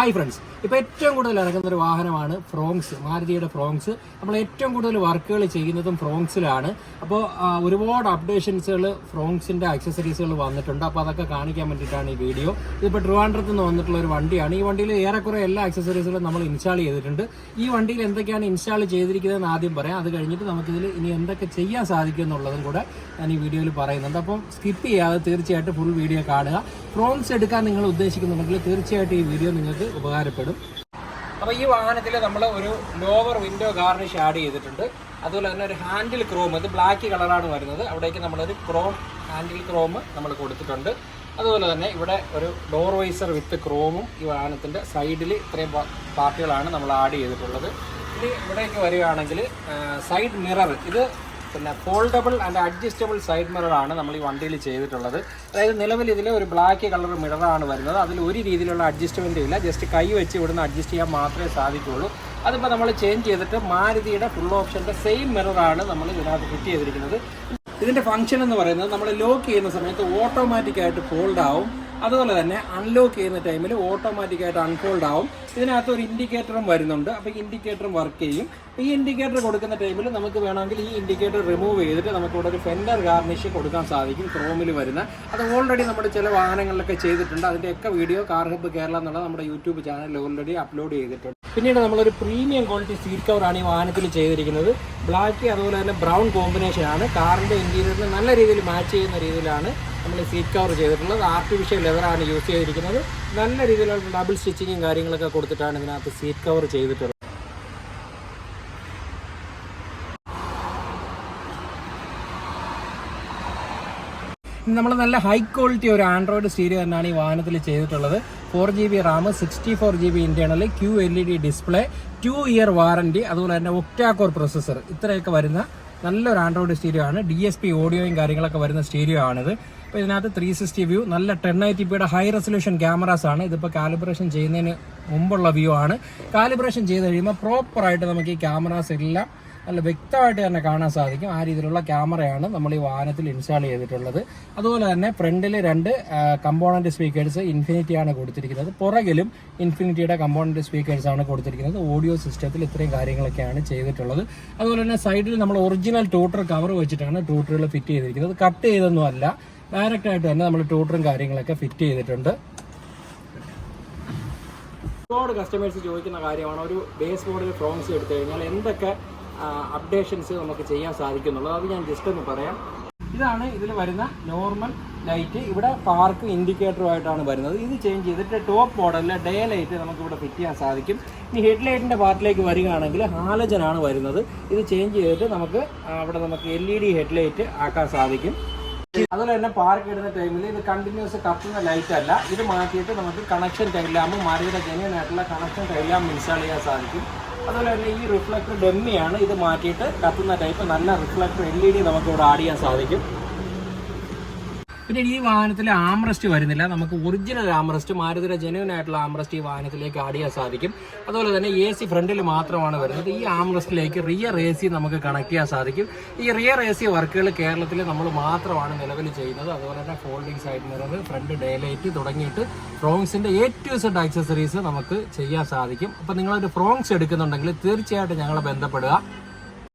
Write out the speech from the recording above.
Hi friends ഇപ്പോൾ ഏറ്റവും കൂടുതൽ ഇറങ്ങുന്ന ഒരു വാഹനമാണ് ഫ്രോങ്സ് മാരുതിയുടെ ഫ്രോങ്സ് നമ്മൾ ഏറ്റവും കൂടുതൽ വർക്കുകൾ ചെയ്യുന്നതും ഫ്രോങ്സിലാണ് അപ്പോൾ ഒരുപാട് അപ്ഡേഷൻസുകൾ ഫ്രോങ്സിന്റെ അക്സസറീസുകൾ വന്നിട്ടുണ്ട്. അപ്പോൾ അതൊക്കെ കാണിക്കാൻ വേണ്ടിയിട്ടാണ് ഈ വീഡിയോ ഇതിപ്പോൾ ട്രിവാൻഡ്രത്ത് നിന്ന് വന്നിട്ടുള്ള ഒരു വണ്ടിയാണ്. ഈ വണ്ടിയിൽ ഏറെക്കുറെ എല്ലാ അക്സസറീസുകളും നമ്മൾ ഇൻസ്റ്റാൾ ചെയ്തിട്ടുണ്ട്. ഈ വണ്ടിയിൽ എന്തൊക്കെയാണ് ഇൻസ്റ്റാൾ ചെയ്തിരിക്കുന്നതെന്ന് ആദ്യം പറയാം. അത് കഴിഞ്ഞിട്ട് നമുക്കിതിൽ ഇനി എന്തൊക്കെ ചെയ്യാൻ സാധിക്കും എന്നുള്ളതും കൂടെ ഞാൻ ഈ വീഡിയോയിൽ പറയുന്നുണ്ട്. അപ്പം സ്കിപ്പ് ചെയ്യാതെ തീർച്ചയായിട്ടും ഫുൾ വീഡിയോ കാണുക. ഫ്രോങ്സ് എടുക്കാൻ നിങ്ങൾ ഉദ്ദേശിക്കുന്നുണ്ടെങ്കിൽ തീർച്ചയായിട്ടും ഈ വീഡിയോ നിങ്ങൾക്ക് ഉപകാരപ്പെടും. അപ്പോൾ ഈ വാഹനത്തിൽ നമ്മൾ ഒരു ലോവർ വിൻഡോ ഗാർണിഷ് ആഡ് ചെയ്തിട്ടുണ്ട്. അതുപോലെ തന്നെ ഒരു ഹാൻഡിൽ ക്രോം ഇത് ബ്ലാക്ക് കളറാണ് വരുന്നത്. അവിടേക്ക് നമ്മളൊരു ക്രോം ഹാൻഡിൽ ക്രോം നമ്മൾ കൊടുത്തിട്ടുണ്ട്. അതുപോലെ തന്നെ ഇവിടെ ഒരു ഡോർ വൈസർ വിത്ത് ക്രോമും ഈ വാഹനത്തിന്റെ സൈഡിൽ ഇത്രയും പാർട്ടികളാണ് നമ്മൾ ആഡ് ചെയ്തിട്ടുള്ളത്. ഇനി ഇവിടേക്ക് വരികയാണെങ്കിൽ സൈഡ് മിറർ ഇത് പിന്നെ ഫോൾഡബിൾ ആൻഡ് അഡ്ജസ്റ്റബിൾ സൈഡ് മിററാണ് നമ്മൾ ഈ വണ്ടിയിൽ ചെയ്തിട്ടുള്ളത്. അതായത് നിലവിൽ ഇതിൽ ഒരു ബ്ലാക്ക് കളർ മിററാണ് വരുന്നത്. അതിൽ ഒരു രീതിയിലുള്ള അഡ്ജസ്റ്റ്മെന്റും ഇല്ല. ജസ്റ്റ് കൈ വെച്ച് ഇവിടുന്ന് അഡ്ജസ്റ്റ് ചെയ്യാൻ മാത്രമേ സാധിക്കുകയുള്ളൂ. അതിപ്പോൾ നമ്മൾ ചേഞ്ച് ചെയ്തിട്ട് മാരുതിയുടെ ഫുൾ ഓപ്ഷന്റെ സെയിം മിററാണ് നമ്മൾ ഇതിനകത്ത് ഫിറ്റ് ചെയ്തിരിക്കുന്നത്. ഇതിന്റെ ഫംഗ്ഷൻ എന്ന് പറയുന്നത് നമ്മൾ ലോക്ക് ചെയ്യുന്ന സമയത്ത് ഓട്ടോമാറ്റിക്കായിട്ട് ഫോൾഡ് ആവും. അതുപോലെ തന്നെ അൺലോക്ക് ചെയ്യുന്ന ടൈമിൽ ഓട്ടോമാറ്റിക്കായിട്ട് അൺഫോൾഡ് ആവും. ഇതിനകത്ത് ഒരു ഇൻഡിക്കേറ്ററും വരുന്നുണ്ട്. അപ്പോൾ ഇൻഡിക്കേറ്ററും വർക്ക് ചെയ്യും. ഈ ഇൻഡിക്കേറ്റർ കൊടുക്കുന്ന ടൈമിൽ നമുക്ക് വേണമെങ്കിൽ ഈ ഇൻഡിക്കേറ്റർ റിമൂവ് ചെയ്തിട്ട് നമുക്ക് ഇവിടെ ഒരു ഫെൻഡർ ഗാർണിഷ് കൊടുക്കാൻ സാധിക്കും ക്രോമിൽ വരുന്ന. അത് ഓൾറെഡി നമ്മുടെ ചില വാഹനങ്ങളിലൊക്കെ ചെയ്തിട്ടുണ്ട്. അതിന്റെയൊക്കെ വീഡിയോ കാർ ഹബ്ബ് കേരള എന്നുള്ള നമ്മുടെ യൂട്യൂബ് ചാനലിൽ ഓൾറെഡി അപ്ലോഡ് ചെയ്തിട്ടുണ്ട്. പിന്നീട് നമ്മളൊരു പ്രീമിയം ക്വാളിറ്റി സീറ്റ് കവറാണ് ഈ വാഹനത്തിൽ ചെയ്തിരിക്കുന്നത്. ബ്ലാക്ക് അതുപോലെ തന്നെ ബ്രൗൺ കോമ്പിനേഷനാണ് കാറിന്റെ ഇന്റീരിയറിന് നല്ല രീതിയിൽ മാച്ച് ചെയ്യുന്ന രീതിയിലാണ് നമ്മൾ സീറ്റ് കവർ ചെയ്തിട്ടുള്ളത് ആർട്ടിഫിഷ്യൽ ലെതറാണ് യൂസ് ചെയ്തിരിക്കുന്നത്. നല്ല രീതിയിലുള്ള ഡബിൾ സ്റ്റിച്ചിങ്ങും കാര്യങ്ങളൊക്കെ കൊടുത്തിട്ടാണ് ഇതിനകത്ത് സീറ്റ് കവർ ചെയ്തിട്ടുള്ളത്. നമ്മൾ നല്ല ഹൈ ക്വാളിറ്റി ഒരു ആൻഡ്രോയിഡ് സ്റ്റീരിയോ തന്നെയാണ് ഈ വാഹനത്തിൽ ചെയ്തിട്ടുള്ളത്. Four G B RAM sixty four G B internal Q L E D display two year warranty അതുപോലെ തന്നെ ഒക്ടാകോർ പ്രൊസസ്സർ ഇത്രയൊക്കെ വരുന്ന നല്ലൊരു ആൻഡ്രോയിഡ് സ്റ്റീരിയോ ആണ്. ഡി എസ് പി ഓഡിയോയും കാര്യങ്ങളൊക്കെ വരുന്ന സ്റ്റീരിയോ ആണിത്. അപ്പോൾ ഇതിനകത്ത് ത്രീ സിക്സ്റ്റി വ്യൂ നല്ല ടെൻ ഐ ടി പിയുടെ ഹൈ റെസൊല്യൂഷൻ ക്യാമറാസ് ആണ്. ഇതിപ്പോൾ കാലിബ്രേഷൻ ചെയ്യുന്നതിന് മുമ്പുള്ള വ്യൂ ആണ്. കാലിബ്രേഷൻ ചെയ്ത് കഴിയുമ്പോൾ പ്രോപ്പറായിട്ട് നമുക്ക് ഈ ക്യാമറാസ് എല്ലാം നല്ല വ്യക്തമായിട്ട് തന്നെ കാണാൻ സാധിക്കും. ആ രീതിയിലുള്ള ക്യാമറയാണ് നമ്മൾ ഈ വാഹനത്തിൽ ഇൻസ്റ്റാൾ ചെയ്തിട്ടുള്ളത്. അതുപോലെ തന്നെ ഫ്രണ്ടിൽ രണ്ട് കമ്പോണന്റ് സ്പീക്കേഴ്സ് ഇൻഫിനിറ്റി ആണ് കൊടുത്തിരിക്കുന്നത്. പുറകിലും ഇൻഫിനിറ്റിയുടെ കമ്പോണന്റ് സ്പീക്കേഴ്സ് ആണ് കൊടുത്തിരിക്കുന്നത്. ഓഡിയോ സിസ്റ്റത്തിൽ ഇത്രയും കാര്യങ്ങളൊക്കെയാണ് ചെയ്തിട്ടുള്ളത്. അതുപോലെ തന്നെ സൈഡിൽ നമ്മൾ ഒറിജിനൽ ടൂട്ടർ കവർ വെച്ചിട്ടാണ് ടൂട്ടറുകൾ ഫിറ്റ് ചെയ്തിരിക്കുന്നത്. കട്ട് ചെയ്തൊന്നും അല്ല. ഡയറക്റ്റ് ആയിട്ട് തന്നെ നമ്മൾ ടൂട്ടറും കാര്യങ്ങളൊക്കെ ഫിറ്റ് ചെയ്തിട്ടുണ്ട്. ഒരുപാട് കസ്റ്റമേഴ്സ് ചോദിക്കുന്ന കാര്യമാണ്. ഒരു ബേസ് ബോർഡിൽ ഫ്രോങ്സ് എടുത്തു കഴിഞ്ഞാൽ എന്തൊക്കെ അപ്ഡേഷൻസ് നമുക്ക് ചെയ്യാൻ സാധിക്കുന്നുള്ളത് അത് ഞാൻ ജസ്റ്റ് ഒന്ന് പറയാം. ഇതാണ് ഇതിൽ വരുന്ന നോർമൽ ലൈറ്റ് ഇവിടെ പാർക്ക് ഇൻഡിക്കേറ്ററുമായിട്ടാണ് വരുന്നത്. ഇത് ചേഞ്ച് ചെയ്തിട്ട് ടോപ്പ് മോഡലിലെ ഡേ ലൈറ്റ് നമുക്ക് ഇവിടെ ഫിറ്റ് ചെയ്യാൻ സാധിക്കും. ഇനി ഹെഡ് ലൈറ്റിന്റെ പാർട്ടിലേക്ക് വരികയാണെങ്കിൽ ഹാലജനാണ് വരുന്നത്. ഇത് ചേഞ്ച് ചെയ്തിട്ട് നമുക്ക് അവിടെ നമുക്ക് L E D head light ആക്കാൻ സാധിക്കും. അതുപോലെ തന്നെ പാർക്ക് ഇടുന്ന ടൈമിൽ ഇത് കണ്ടിന്യൂസ് കത്തുന്ന ലൈറ്റ് അല്ല. ഇത് മാറ്റിയിട്ട് നമുക്ക് കണക്ഷൻ ടൈലാമ്പ് മാറിയുടെ ജെന്യൻ ആയിട്ടുള്ള കണക്ഷൻ ടൈലാമ്പ് ഇൻസ്റ്റാൾ ചെയ്യാൻ സാധിക്കും. അതുപോലെ തന്നെ ഈ റിഫ്ലക്ടർ ഡെമ്മിയാണ് ഇത് മാറ്റിയിട്ട് കത്തുന്ന ടൈപ്പ് നല്ല റിഫ്ലക്ടർ എൽ ഇ ഡി നമുക്ക് ഇവിടെ ആഡ് ചെയ്യാൻ സാധിക്കും. പിന്നെ ഈ വാഹനത്തിൽ ആംറസ്റ്റ് വരുന്നില്ല. നമുക്ക് ഒറിജിനൽ ആംറസ്റ്റ് മാരുതിയുടെ ജനുവൻ ആയിട്ടുള്ള ആംറസ്റ്റ് ഈ വാഹനത്തിലേക്ക് ആഡ് ചെയ്യാൻ സാധിക്കും. അതുപോലെ തന്നെ എ സി ഫ്രണ്ടിൽ മാത്രമാണ് വരുന്നത്. ഈ ആംറസ്റ്റിലേക്ക് റിയർ എ സി നമുക്ക് കണക്ട് ചെയ്യാൻ സാധിക്കും. ഈ റിയർ എ സി വർക്കുകൾ കേരളത്തിൽ നമ്മൾ മാത്രമാണ് നിലവിൽ ചെയ്യുന്നത്. അതുപോലെ തന്നെ folding side mirror front daylight തുടങ്ങിയിട്ട് ഫ്രോങ്സിന്റെ എ ടു സെഡ് ആക്സസറീസ് നമുക്ക് ചെയ്യാൻ സാധിക്കും. അപ്പോൾ നിങ്ങളൊരു ഫ്രോങ്സ് എടുക്കുന്നുണ്ടെങ്കിൽ തീർച്ചയായിട്ടും ഞങ്ങളെ ബന്ധപ്പെടുക.